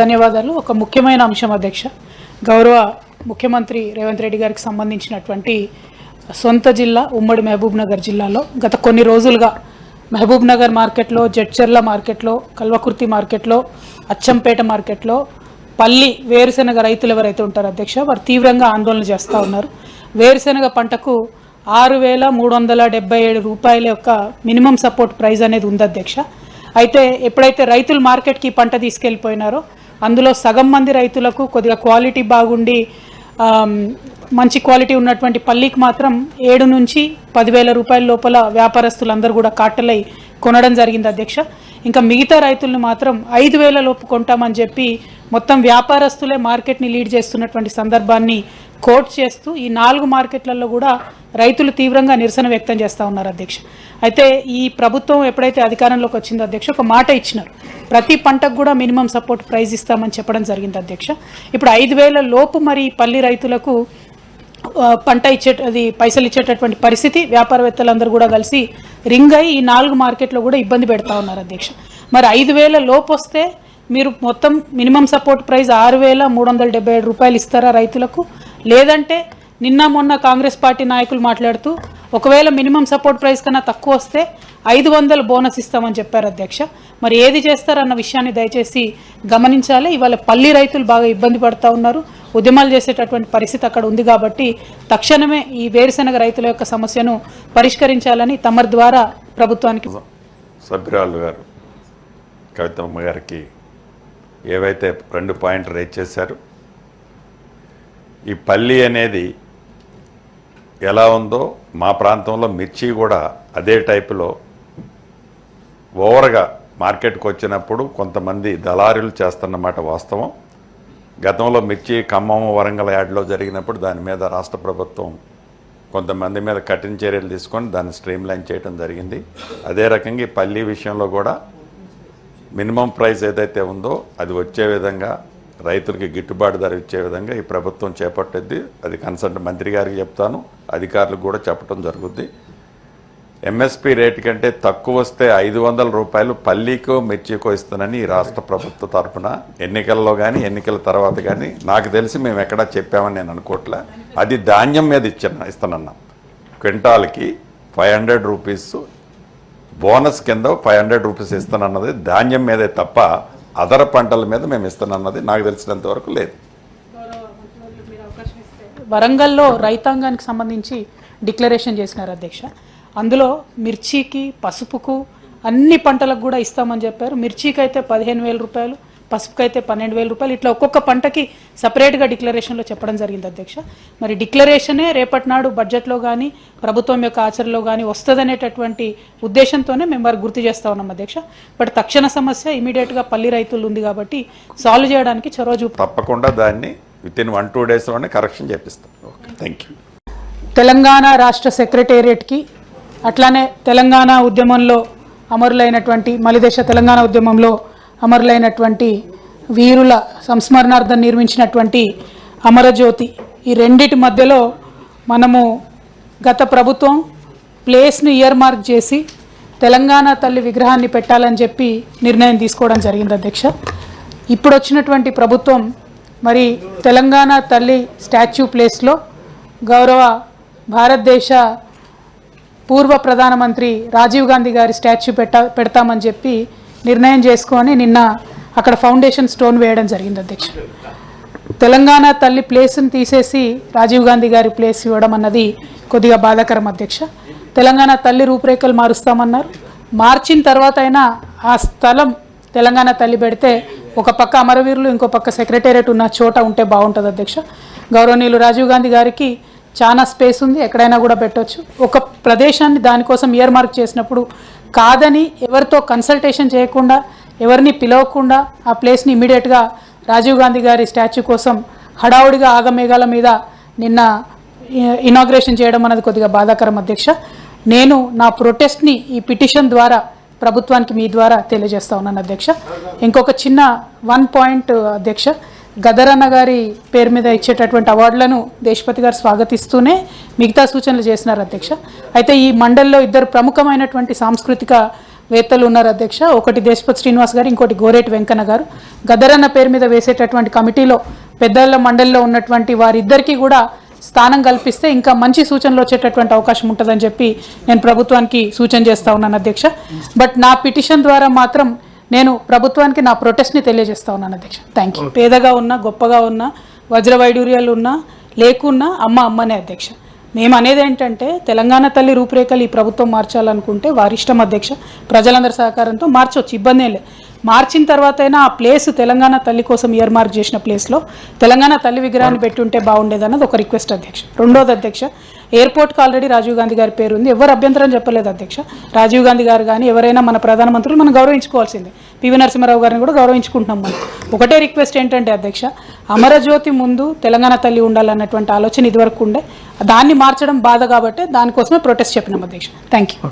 ధన్యవాదాలు. ఒక ముఖ్యమైన అంశం అధ్యక్ష. గౌరవ ముఖ్యమంత్రి రేవంత్ రెడ్డి గారికి సంబంధించినటువంటి సొంత జిల్లా ఉమ్మడి మహబూబ్ నగర్ జిల్లాలో గత కొన్ని రోజులుగా మహబూబ్ నగర్ మార్కెట్లో జడ్చర్ల మార్కెట్లో కల్వకుర్తి మార్కెట్లో అచ్చంపేట మార్కెట్లో పల్లి వేరుశెనగ రైతులు ఎవరైతే ఉంటారో అధ్యక్ష వారు తీవ్రంగా ఆందోళన చేస్తూ ఉన్నారు. వేరుశెనగ పంటకు ఆరు వేల మూడు వందల డెబ్బై ఏడు రూపాయల యొక్క మినిమం సపోర్ట్ ప్రైస్ అనేది ఉంది అధ్యక్ష. అయితే ఎప్పుడైతే రైతులు మార్కెట్కి పంట తీసుకెళ్ళిపోయినారో అందులో సగం మంది రైతులకు కొద్దిగా క్వాలిటీ బాగుండి మంచి క్వాలిటీ ఉన్నటువంటి పల్లికి మాత్రం ఏడు నుంచి పదివేల రూపాయల లోపల వ్యాపారస్తులందరూ కూడా కాటలై కొనడం జరిగింది అధ్యక్ష. ఇంకా మిగతా రైతులను మాత్రం ఐదు వేల లోపు కొంటామని చెప్పి మొత్తం వ్యాపారస్తులే మార్కెట్ని లీడ్ చేస్తున్నటువంటి సందర్భాన్ని కోట్ చేస్తూ ఈ నాలుగు మార్కెట్లలో కూడా రైతులు తీవ్రంగా నిరసన వ్యక్తం చేస్తూ ఉన్నారు అధ్యక్ష. అయితే ఈ ప్రభుత్వం ఎప్పుడైతే అధికారంలోకి వచ్చిందో అధ్యక్ష ఒక మాట ఇచ్చినారు. ప్రతి పంటకు కూడా మినిమం సపోర్ట్ ప్రైజ్ ఇస్తామని చెప్పడం జరిగింది అధ్యక్ష. ఇప్పుడు ఐదు వేల లోపు మరి పల్లి రైతులకు పంట ఇచ్చే అది పైసలు ఇచ్చేటటువంటి పరిస్థితి వ్యాపారవేత్తలందరూ కూడా కలిసి రింగ్ అయి ఈ నాలుగు మార్కెట్లో కూడా ఇబ్బంది పెడతా ఉన్నారు అధ్యక్ష. మరి ఐదు వేల లోపు వస్తే మీరు మొత్తం మినిమం సపోర్ట్ ప్రైస్ ఆరు వేల మూడు వందల డెబ్బై ఏడు రూపాయలు ఇస్తారా రైతులకు? లేదంటే నిన్న మొన్న కాంగ్రెస్ పార్టీ నాయకులు మాట్లాడుతూ ఒకవేళ మినిమం సపోర్ట్ ప్రైస్ కన్నా తక్కువ వస్తే ఐదు వందలు బోనస్ ఇస్తామని చెప్పారు అధ్యక్ష. మరి ఏది చేస్తారన్న విషయాన్ని దయచేసి గమనించాలి. ఇవాళ పల్లి రైతులు బాగా ఇబ్బంది పడుతూ ఉన్నారు. ఉద్యమాలు చేసేటటువంటి పరిస్థితి అక్కడ ఉంది కాబట్టి తక్షణమే ఈ వేరుశెనగ రైతుల యొక్క సమస్యను పరిష్కరించాలని తమరి ద్వారా ప్రభుత్వానికి సభ్యురాలు గారు కవితమ్మ గారికి ఏవైతే రెండు పాయింట్లు రేజ్ చేశారు ఈ పల్లి అనేది ఎలా ఉందో మా ప్రాంతంలో మిర్చి కూడా అదే టైపులో ఓవర్గా మార్కెట్కి వచ్చినప్పుడు కొంతమంది దళారులు చేస్తున్నమాట వాస్తవం. గతంలో మిర్చి ఖమ్మం వరంగల్ యాడ్లో జరిగినప్పుడు దాని మీద రాష్ట్ర ప్రభుత్వం కొంతమంది మీద కఠిన చర్యలు తీసుకొని దాన్ని స్ట్రీమ్ లైన్ చేయడం జరిగింది. అదే రకంగా ఈ విషయంలో కూడా మినిమం ప్రైస్ ఏదైతే ఉందో అది వచ్చే విధంగా రైతులకి గిట్టుబాటు ధర ఇచ్చే విధంగా ఈ ప్రభుత్వం చేపట్టింది. అది కన్సల్ట్ మంత్రి గారికి చెప్తాను. అధికారులకు కూడా చెప్పడం జరుగుద్ది. ఎంఎస్పి రేటు కంటే తక్కువ వస్తే ఐదు వందల రూపాయలు పల్లీకో మిర్చికో ఇస్తానని ఈ రాష్ట్ర ప్రభుత్వ తరఫున ఎన్నికల్లో కానీ ఎన్నికల తర్వాత కానీ నాకు తెలిసి మేము ఎక్కడా చెప్పామని నేను అనుకోవట్లే అది ధాన్యం మీద ఇచ్చిన ఇస్తానన్నాం. క్వింటాల్కి ఫైవ్ హండ్రెడ్ రూపీస్ బోనస్ కింద ఫైవ్ హండ్రెడ్ రూపీస్ ఇస్తానన్నది ధాన్యం మీదే తప్ప అదర పంటల మీద మేము ఇస్తానన్నది నాకు తెలిసినంత వరకు లేదు. వరంగల్లో రైతాంగానికి సంబంధించి డిక్లరేషన్ చేసినారు అధ్యక్ష. అందులో మిర్చికి పసుపుకు అన్ని పంటలకు కూడా ఇస్తామని చెప్పారు. మిర్చికి అయితే పదిహేను వేల రూపాయలు పసుపుకి అయితే పన్నెండు వేల రూపాయలు ఇట్లా ఒక్కొక్క పంటకి సపరేట్గా డిక్లరేషన్లో చెప్పడం జరిగింది అధ్యక్ష. మరి డిక్లరేషనే రేపటి నాడు బడ్జెట్లో కానీ ప్రభుత్వం యొక్క ఆచరణలో కానీ వస్తుందనేటటువంటి ఉద్దేశంతోనే మేము వారికి గుర్తు చేస్తా ఉన్నాం అధ్యక్ష. బట్ తక్షణ సమస్య ఇమీడియట్గా పల్లి రైతులు ఉంది కాబట్టి సాల్వ్ చేయడానికి చొరవ చూపు తప్పకుండా దాన్ని విత్ ఇన్ వన్ టూ డేస్లోనే కరెక్షన్ చేపిస్తాం. ఓకే థ్యాంక్ యూ తెలంగాణ రాష్ట్ర సెక్రటేరియట్కి అట్లానే తెలంగాణ ఉద్యమంలో అమరులైనటువంటి మలిదేశ తెలంగాణ ఉద్యమంలో అమరులైనటువంటి వీరుల సంస్మరణార్థం నిర్మించినటువంటి అమరజ్యోతి ఈ రెండిటి మధ్యలో మనము గత ప్రభుత్వం ప్లేస్ని ఇయర్ మార్క్ చేసి తెలంగాణ తల్లి విగ్రహాన్ని పెట్టాలని చెప్పి నిర్ణయం తీసుకోవడం జరిగింది అధ్యక్ష. ఇప్పుడు వచ్చినటువంటి ప్రభుత్వం మరి తెలంగాణ తల్లి స్టాచ్యూ ప్లేస్లో గౌరవ భారతదేశ పూర్వ ప్రధానమంత్రి రాజీవ్ గాంధీ గారి స్టాచ్యూ పెట్ట పెడతామని చెప్పి నిర్ణయం చేసుకొని నిన్న అక్కడ ఫౌండేషన్ స్టోన్ వేయడం జరిగింది అధ్యక్ష. తెలంగాణ తల్లి ప్లేస్ని తీసేసి రాజీవ్ గాంధీ గారి ప్లేస్ ఇవ్వడం అన్నది కొద్దిగా బాధాకరం అధ్యక్ష. తెలంగాణ తల్లి రూపురేఖలు మారుస్తామన్నారు. మార్చిన తర్వాత అయినా ఆ స్థలం తెలంగాణ తల్లి పెడితే ఒక పక్క అమరవీరులు ఇంకో పక్క సెక్రటేరియట్ ఉన్న చోట ఉంటే బాగుంటుంది అధ్యక్ష. గౌరవనీయులు రాజీవ్ గాంధీ గారికి చాలా స్పేస్ ఉంది ఎక్కడైనా కూడా పెట్టవచ్చు ఒక ప్రదేశాన్ని దానికోసం ఇయర్ మార్క్ చేసినప్పుడు కాదని ఎవరితో కన్సల్టేషన్ చేయకుండా ఎవరిని పిలవకుండా ఆ ప్లేస్ని ఇమీడియట్గా రాజీవ్ గాంధీ గారి స్టాచ్యూ కోసం హడావుడిగా ఆగమేఘాల మీద నిన్న ఇనాగ్రేషన్ చేయడం అనేది కొద్దిగా బాధాకరం అధ్యక్ష. నేను నా ప్రొటెస్ట్ని ఈ పిటిషన్ ద్వారా ప్రభుత్వానికి మీ ద్వారా తెలియజేస్తా ఉన్నాను అధ్యక్ష. ఇంకొక చిన్న వన్ పాయింట్ అధ్యక్ష. గదరన్న గారి పేరు మీద ఇచ్చేటటువంటి అవార్డులను దేశపతి గారు స్వాగతిస్తూనే మిగతా సూచనలు చేసినారు అధ్యక్ష. అయితే ఈ మండలిలో ఇద్దరు ప్రముఖమైనటువంటి సాంస్కృతిక వేత్తలు ఉన్నారు అధ్యక్ష. ఒకటి దేశపతి శ్రీనివాస్ గారు ఇంకోటి గోరేటి వెంకన్న గారు. గదరన్న పేరు మీద వేసేటటువంటి కమిటీలో పెద్దల మండలిలో ఉన్నటువంటి వారిద్దరికీ కూడా స్థానం కల్పిస్తే ఇంకా మంచి సూచనలు వచ్చేటటువంటి అవకాశం ఉంటుందని చెప్పి నేను ప్రభుత్వానికి సూచన చేస్తా ఉన్నాను అధ్యక్ష. బట్ నా పిటిషన్ ద్వారా మాత్రం నేను ప్రభుత్వానికి నా ప్రొటెస్ట్ని తెలియజేస్తా ఉన్నాను అధ్యక్ష. థ్యాంక్ యూ పేదగా ఉన్నా గొప్పగా ఉన్నా వజ్ర వైడూర్యాలు ఉన్నా లేకున్నా అమ్మ అమ్మనే అధ్యక్ష. మేము అనేది ఏంటంటే తెలంగాణ తల్లి రూపురేఖలు ఈ ప్రభుత్వం మార్చాలనుకుంటే వారి ఇష్టం అధ్యక్ష. ప్రజలందరి సహకారంతో మార్చొచ్చు ఇబ్బంది లేదు. మార్చిన తర్వాత అయినా ఆ ప్లేస్ తెలంగాణ తల్లి కోసం ఇయర్ మార్క్ చేసిన ప్లేస్లో తెలంగాణ తల్లి విగ్రహాన్ని పెట్టి ఉంటే బాగుండేది అన్నది ఒక రిక్వెస్ట్ అధ్యక్ష. రెండోది అధ్యక్ష ఎయిర్పోర్ట్కి ఆల్రెడీ రాజీవ్ గాంధీ గారి పేరు ఉంది ఎవరు అభ్యంతరం చెప్పలేదు అధ్యక్ష. రాజీవ్ గాంధీ గారు కానీ ఎవరైనా మన ప్రధానమంత్రులు మనం గౌరవించుకోవాల్సిందే. పివి నరసింహారావు గారిని కూడా గౌరవించుకుంటున్నాం మనం. ఒకటే రిక్వెస్ట్ ఏంటంటే అధ్యక్ష అమరజ్యోతి ముందు తెలంగాణ తల్లి ఉండాలన్నటువంటి ఆలోచన ఇదివరకు ఉండే. దాన్ని మార్చడం బాధ కాబట్టి దానికోసమే ప్రొటెస్ట్ చెప్పినాం అధ్యక్ష. Thank you